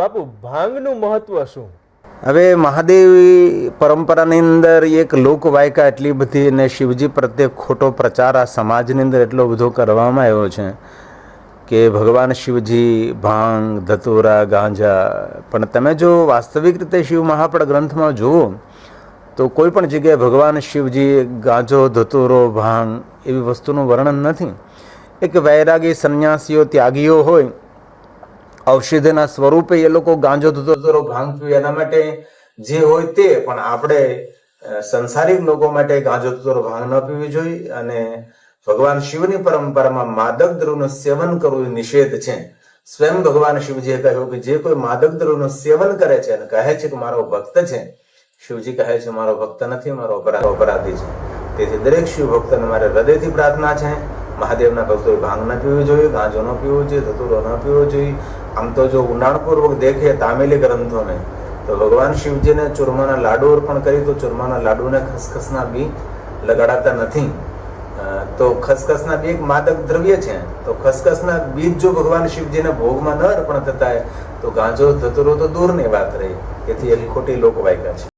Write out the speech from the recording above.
બાપુ, ભાંગનું મહત્વ શું? હવે મહાદેવી પરંપરાની અંદર એક લોકવાયકા એટલી બધી અને શિવજી પ્રત્યે ખોટો પ્રચાર આ સમાજની અંદર એટલો બધો કરવામાં આવ્યો છે કે ભગવાન શિવજી, ભાંગ, ધતુરા, ગાંજા, પણ તમે જો વાસ્તવિક રીતે શિવ મહાપડ ગ્રંથમાં જુઓ, તો કોઈ પણ જગ્યાએ ભગવાન શિવજી ગાંજો, ધતુરો, ભાંગ એવી વસ્તુનું વર્ણન નથી. એક વૈરાગી સંન્યાસીઓ ત્યાગીઓ હોય ઔષધિના સ્વરૂપે એ લોકો ગાંજો ધતુરો ભાંગ પીવે એના માટે જે હોય તે, પણ આપણે સંસારિક લોકો માટે ગાંજો ધતુરો ભાંગ ન પીવી જોઈએ અને ભગવાન શિવની પરંપરામાં માદક દ્રવ્યનું સેવન કરવું નિષેધ છે. સ્વયં ભગવાન શિવજીએ કહ્યું કે જે કોઈ માદક દ્રવ્યનું સેવન કરે છે અને કહે છે કે મારો ભક્ત છે, શિવજી કહે છે, મારો ભક્ત નથી, મારો અપરાધ અપરાધી છે. તેથી દરેક શિવ ભક્તને મારે હૃદયથી પ્રાર્થના છે. મહાદેવના ભક્તોએ ભાંગ ન પીવું જોઈએ, ગાંજો ન પીવો જોઈએ, ધતુરો ન પીવો જોઈએ. આમ તો જો ઊંડાણપૂર્વક દેખે તામિલી ગ્રંથોને, તો ભગવાન શિવજીને ચૂરમાના લાડુ અર્પણ કરી તો ચૂરમાના લાડુને ખસખસના બી લગાડાતા નથી. તો ખસખસના બી એક માદક દ્રવ્ય છે. તો ખસખસના બીજ જો ભગવાન શિવજીને ભોગમાં ન અર્પણ થતા હોય તો ગાંજો, ધતુરો તો દૂરની વાત રહી. તેથી એક ખોટી લોકવાયકા છે.